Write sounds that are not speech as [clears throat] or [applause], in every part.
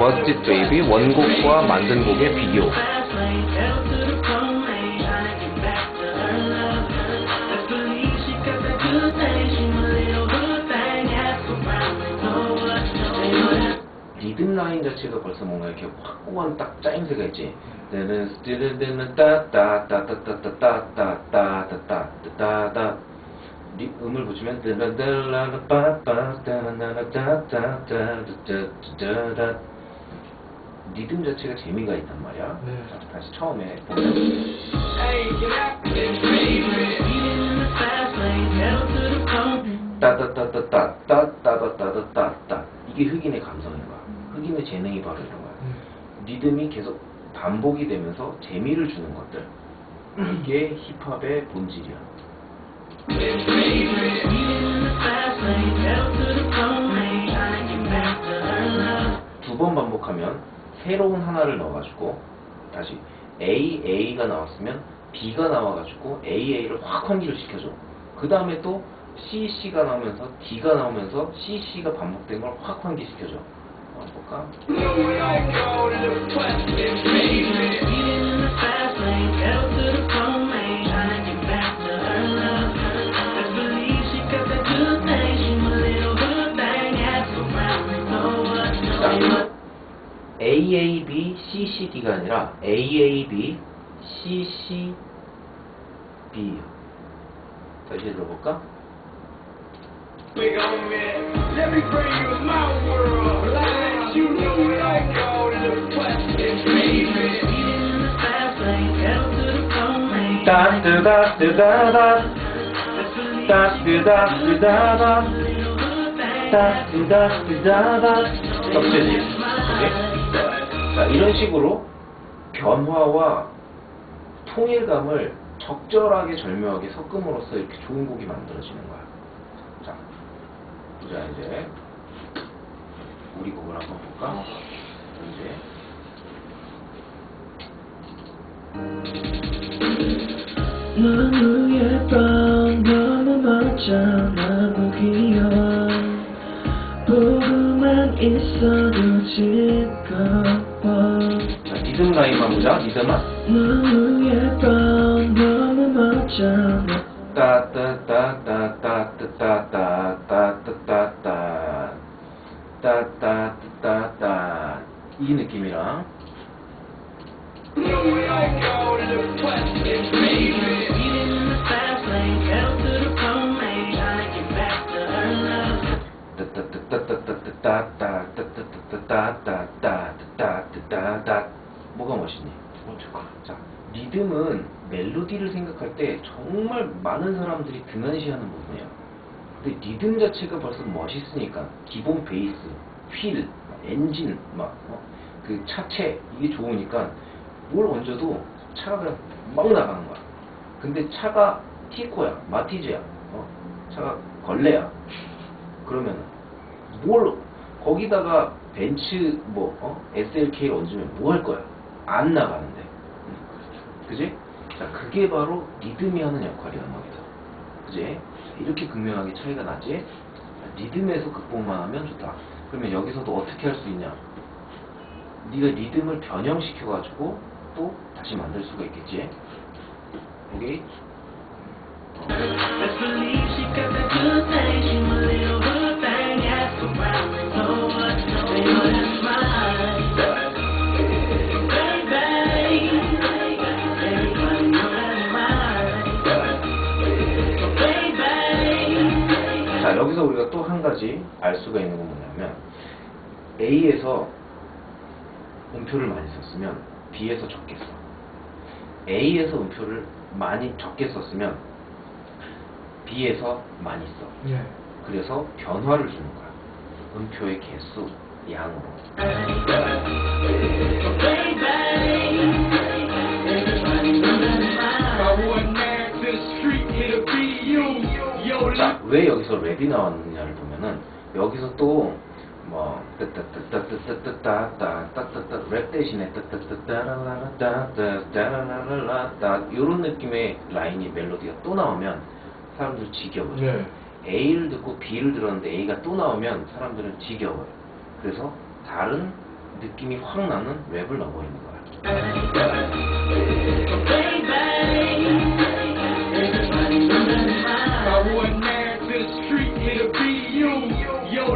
It Baby 원곡과 만든 곡의 비교. 리듬 라인 자체가 벌써 뭔가 이렇게 확고한 딱 짜임새가 있지. 내는 스티르드는 따따따따따따따따따따따따따 리 음을 보시면 따라라라빠빠따라나라따따따따따따따 리듬 자체가 재미가 있단 말이야. 네. 자, 다시 처음에 보면 따따따따따 따따따따따따 이게 흑인의 감성인 거야. 흑인의 재능이 바로 이런 거야. 리듬이 계속 반복이 되면서 재미를 주는 것들. 이게 힙합의 본질이야. 새로운 하나를 넣어가지고 다시 A, A가 나왔으면 B가 나와가지고 A, A를 확 환기를 시켜줘. 그 다음에 또 C, C가 나오면서 D가 나오면서 C, C가 반복된 걸 확 환기시켜줘. 어, 볼까? AAB, CCD가 아니라 AAB, CCB. 다시 들어볼까? 따스다스다다 따스다스다다 따스다스다다 격제지 오케이? 자 이런 식으로 변화와 통일감을 적절하게 절묘하게 섞음으로써 이렇게 좋은 곡이 만들어지는 거야. 자 보자 이제 우리 곡을 한번 볼까? 이제. 너무 예뻐 너무 멋져 너무 귀여워 보고만 있어도 즐거워 자 리듬 라인만 보자 리듬만 너무 예뻐 너무 멋져 따따따따따따따따따따따 따따따따따 이 느낌이랑. 따따따따따따따따따따따따따따따따따 뭐가 멋있니? 자 리듬은 멜로디를 생각할 때 정말 많은 사람들이 등한시하는 부분이야. 근데 리듬 자체가 벌써 멋있으니까 기본 베이스, 휠, 엔진, 막 그 차체 이게 좋으니까 뭘 얹어도 차가 그냥 막 나가는 거야. 근데 차가 티코야, 마티즈야, 어, 차가 걸레야. 그러면 뭘 거기다가 벤츠 뭐 어? SLK를 얹으면 뭐 할 거야? 안 나가는데. 응. 그지? 자, 그게 바로 리듬이 하는 역할이 음악이다. 그지? 이렇게 극명하게 차이가 나지? 리듬에서 극복만 하면 좋다. 그러면 여기서도 어떻게 할 수 있냐? 네가 리듬을 변형시켜가지고 또 다시 만들 수가 있겠지? 오케이? 가지 알 수가 있는 건 뭐냐면 A에서 음표를 많이 썼으면 B에서 적게 써. A에서 음표를 많이 적게 썼으면 B에서 많이 써. 예. 그래서 변화를 주는 거야. 음표의 개수, 양으로. 자, 왜 여기서 랩이 나왔느냐를 보면 보면은 여기서 또뭐 랩 대신에 따따따따라라따따따라라따 이런 느낌의 라인이 멜로디가 또 나오면 사람들 지겨워요. 네. A를 듣고 B를 들었는데 A가 또 나오면 사람들은 지겨워요. 그래서 다른 느낌이 확 나는 웹을 넣어버리는 거야.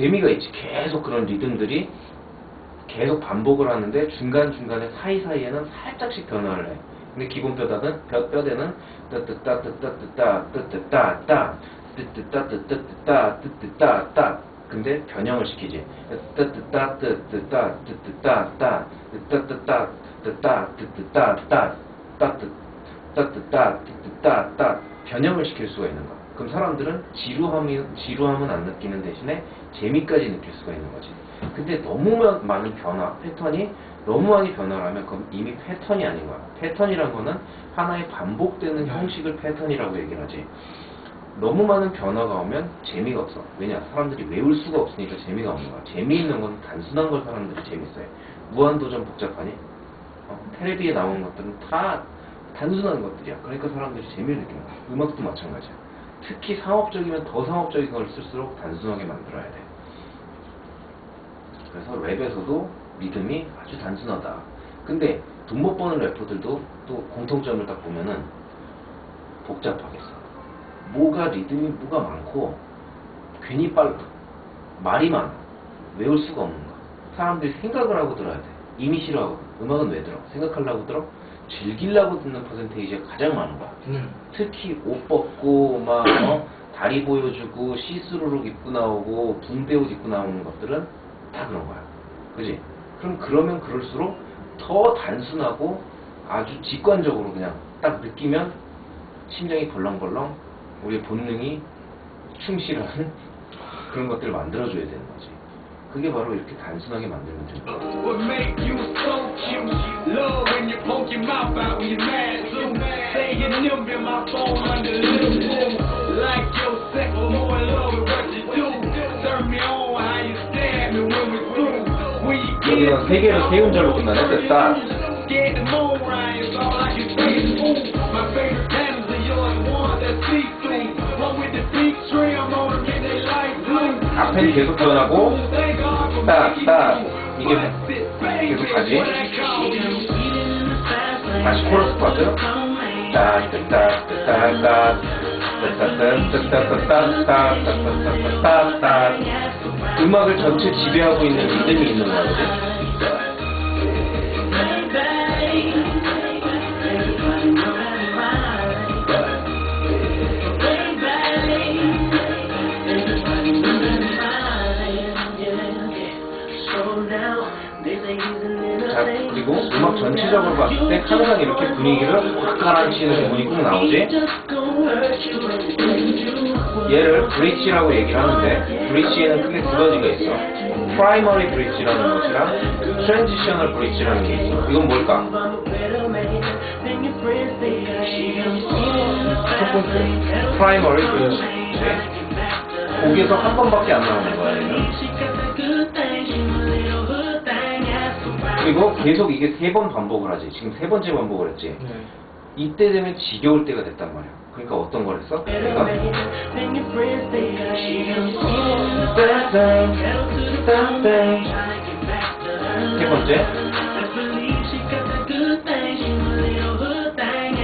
재미가 있지. 계속 그런 리듬들이 계속 반복을 하는데 중간중간에 사이사이에는 살짝씩 변화를 해. 근데 기본 뼈다는 뼈, 뼈대는 뜨뜨따 뜨뜨따 뜨뜨따 따 뜨뜨따 뜨뜨따 뜨뜨따 따 근데 변형을 시키지. 뜨뜨따 뜨뜨따 뜨뜨따 따 뜨뜨따 뜨뜨따 뜨뜨따 따 따뜻 따뜻따 뜨뜻따따 변형을 시킬 수가 있는 거야. 그럼 사람들은 지루함이 지루함은 안 느끼는 대신에 재미까지 느낄 수가 있는 거지. 근데 너무 마- 많은 변화, 패턴이 너무 많이 변화를 하면 그럼 이미 패턴이 아닌 거야. 패턴이란 거는 하나의 반복되는 형식을 패턴이라고 얘기를 하지. 너무 많은 변화가 오면 재미가 없어. 왜냐? 사람들이 외울 수가 없으니까 재미가 없는 거야. 재미있는 건 단순한 걸 사람들이 재밌어해. 무한도전 복잡하니? 어, 텔레비에 나오는 것들은 다 단순한 것들이야. 그러니까 사람들이 재미를 느끼는 거야. 음악도 마찬가지야. 특히 상업적이면 더 상업적인 걸 쓸수록 단순하게 만들어야 돼. 그래서 랩에서도 리듬이 아주 단순하다. 근데 돈 못 버는 래퍼들도 또 공통점을 딱 보면은 복잡하겠어. 뭐가 리듬이 뭐가 많고 괜히 빨라. 말이 많아. 외울 수가 없는 거야. 사람들이 생각을 하고 들어야 돼. 이미 싫어하고 음악은 왜 들어? 생각하려고 들어? 즐기려고 듣는 퍼센테이지가 가장 많은 거야. 특히 옷 벗고 막 어? 다리 보여주고 시스루룩 입고 나오고 붕대 옷 입고 나오는 것들은 다 그런 거야. 그지? 그럼 그러면 그럴수록 더 단순하고 아주 직관적으로 그냥 딱 느끼면 심장이 벌렁벌렁 우리의 본능이 충실한 [laughs] 그런 것들을 만들어줘야 되는 거지. 그게 바로 이렇게 단순하게 만들면 되는 여기가 세 개로 세 음절로 끝나네 됐다. 앞에는 계속 변하고 딱, 딱. 이게 계속 가지. 다시 코러스 파트. 딱, 딱, 딱, 딱, 딱. 음악을 전체 지배하고 있는 리듬이 있는 거거든. 음악 전체적으로 봤을 때 항상 이렇게 분위기를 확 가라앉히는 부분이 꼭 나오지? 얘를 브릿지라고 얘기를 하는데 브릿지에는 크게 두 가지가 있어 프라이머리 브릿지라는 것이랑 트랜지셔널 브릿지라는 게 있어 이건 뭘까? 첫 번째 프라이머리 브릿지 네. 곡에서 한 번밖에 안 나오는 거야 얘는 그리고 계속 이게 세 번 반복을 하지 지금 세 번째 반복을 했지 이때 되면 지겨울 때가 됐단 말이야 그러니까 어떤 걸 했어? 내가 세 번째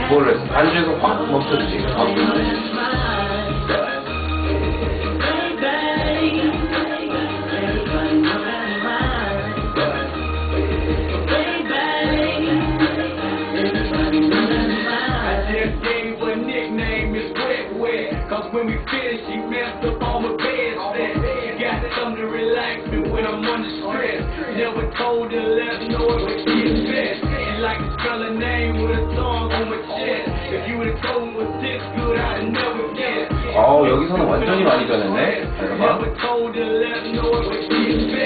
뭘 했어? 반주에서 확 멈춰주지 확. I all my bed set. Got something to relax me when I'm under stress. Never told let her know it would get best. She like to spell her name with a song on my chest. If you would've told me was this good, I'd never guess. 어 여기서는 완전히 많이 변했네 best.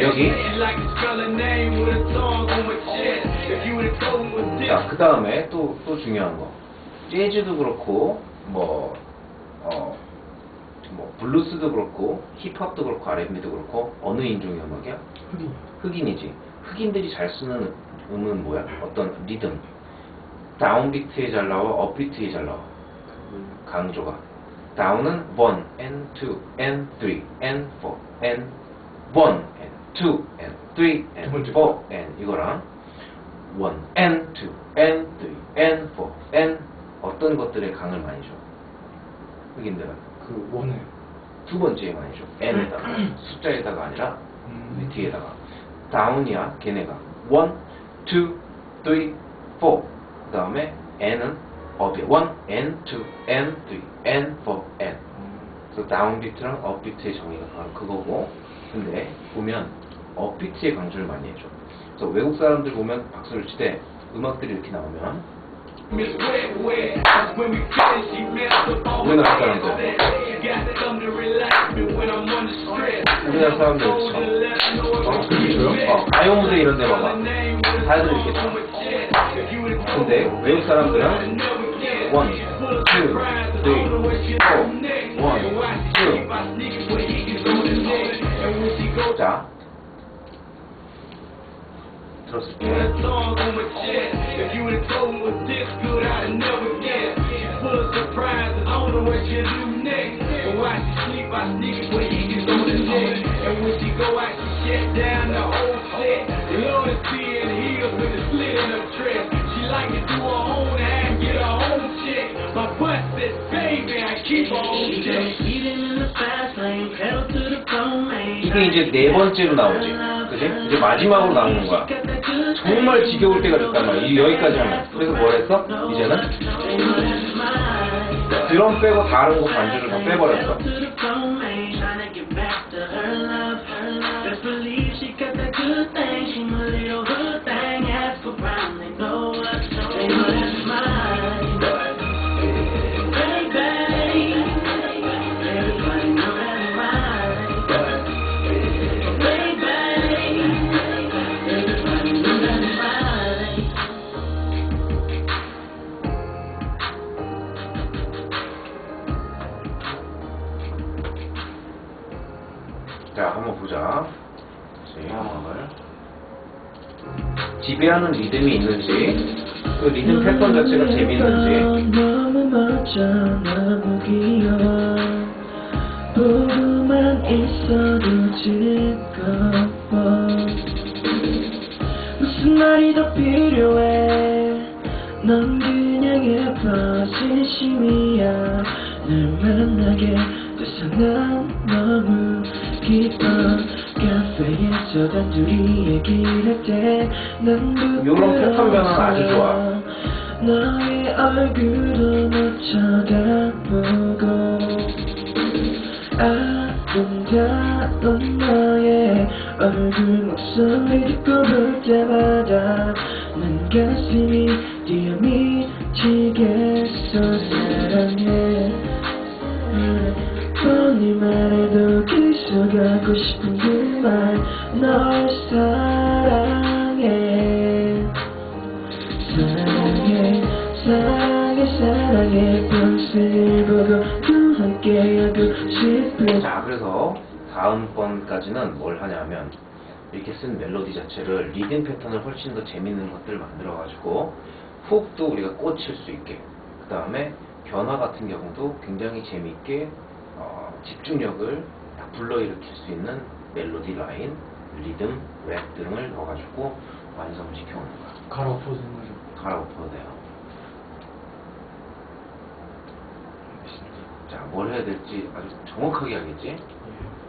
여기. Like to spell a name with a song on my chest. If you would have told me what this 자, 그 다음에 또, 또 중요한 거. 재즈도 그렇고, 뭐, 어, 뭐, 블루스도 그렇고, 힙합도 그렇고, R&B도 그렇고, 어느 인종의 음악이야? 흑인. 흑인이지. 흑인들이 잘 쓰는 음은 뭐야? 어떤 리듬. 다운비트에 잘 나와, 업비트에 잘 나와. 강조가. 다운은 1, and 2, and 3, and 4, and 1, and 2, and 3, 두 and 번째 4, and 이거랑 1, and 2, and 3, and 4, and 어떤 것들에 강을 많이 줘? 흑인들은 그 원을. 두 번째에 많이 줘. n에다가 [clears throat] 숫자에다가 아니라 음. 이 뒤에다가 다운이야 걔네가 1, 2, 3, 4. 그 다음에 n은 업이야. 1, n, 2, n, 3, n, 4, n. 그래서 다운 비트랑 업 비트의 정의가 바로 그거고 근데 보면 업 비트의 강조를 많이 해줘. 그래서 외국 사람들 보면 박수를 칠 때 음악들이 이렇게 나오면 우리나라. 사람들. 우리나라 사람들 어, 그래요? 어, 가요 무대 이런 데 봐봐. 다들 이렇게 told 근데 외국 사람들은 to next. And when she goes 자 들었을 때 With a song on my chest. If you would've told me it was this good, I'd never guess. She's full of surprises. I don't know what she'll do next. But why she sleep, I sneak it where he can go to next. And when she go out, she shut down the whole set. The Lord is seeing heels with a slit in her dress. She like to do her own act, get her own check. My butt says, baby, I keep her own check. Speeding in the fast lane, pedal to the floor, man. 이게 이제 네 번째로 나오지 그지? 이제 마지막으로 나오는 거야 정말 지겨울 때가 됐단 말이야 이 여기까지 하면. 그래서 뭘 했어? 이제는? 드럼 빼고 다른 거 반주를 다 빼버렸어 자 한번 보자. 다시 음악을. 지배하는 리듬이 있는지 그 리듬 패턴 자체가 재밌는지. 무슨 말이 더 필요해? 넌 그냥 예뻐 진심이야. 날 만나게 돼서 난 너무 기뻐 카페에서 단둘이 얘기할 때난 요런 패턴 변화는 아주 좋아. 너의 얼굴도 못 쳐다보고 아름다운 너의 얼굴 목소리 듣고 볼 때마다 난 가슴이 뛰어 미치겠어. 사랑해. 뻔히 말해 도 기술하고 싶은 그말널 사랑해. 사랑해 사랑해 사랑해. 평생을 보고 또 함께하고 싶어 자 그래서 다음번까지는 뭘 하냐면 이렇게 쓴 멜로디 자체를 리듬 패턴을 훨씬 더 재밌는 것들을 만들어 가지고 훅도 우리가 꽂힐 수 있게. 그 다음에 변화 같은 경우도 굉장히 재밌게 어, 집중력을 딱 불러일으킬 수 있는 멜로디 라인, 리듬, 랩 등을 넣어가지고 완성을 시켜오는 거야. 갈아엎어서 는 거죠. 갈아엎어도 돼요. 자, 뭘 해야 될지 아주 정확하게 하겠지? 예.